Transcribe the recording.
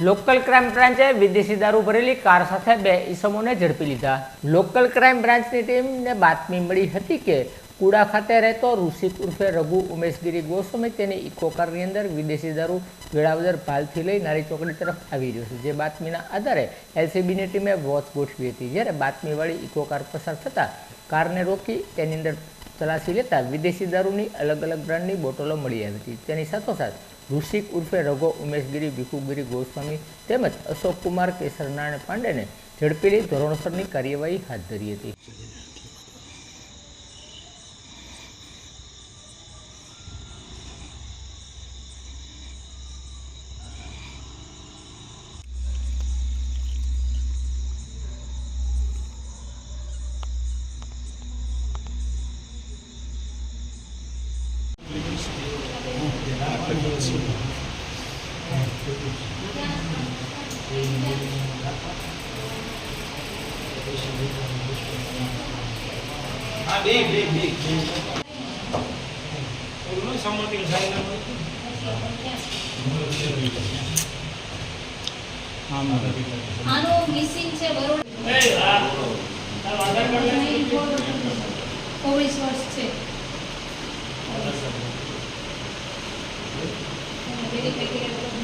Local crime બ્રાન્ચે વિદેશી દારૂ ભરેલી કાર સાથે બે ઈસમોને ઝડપી લીધા. લોકલ ક્રાઇમ બ્રાન્ચની ટીમને બાતમી મળી હતી કે કુડા ખાતે રહેતો ઋષિક ઉર્ફે રઘુ ઉમેશગીરી ગોસ્વામી તેની ઇકો કારની અંદર વિદેશી દારૂ વેળાવદર ભાલથી લઈ નારી ચોકડી તરફ આવી રહ્યો છે. જે બાતમીના આધારે એલસીબીની ટીમે વોચ ગોઠવી હતી. જ્યારે બાતમીવાળી ઇકો કાર પસાર થતાં કારને રોકી તેની અંદર તલાશી લેતા વિદેશી દારૂની અલગ અલગ બ્રાન્ડની બોટલો મળી આવી હતી. તેની સાથોસાથ ઋષિક ઉર્ફે રઘો ઉમેશગીરી, ભીખુગીરી ગોસ્વામી તેમજ અશોક કુમાર કેસરનારાયણ પાંડેને ઝડપી લઈ ધોરણસરની કાર્યવાહી હાથ ધરી હતી. હા બે બે બે ઓલું સંમતિ સાઈડમાં આનું મિસિંગ છે છે Tiene pequeños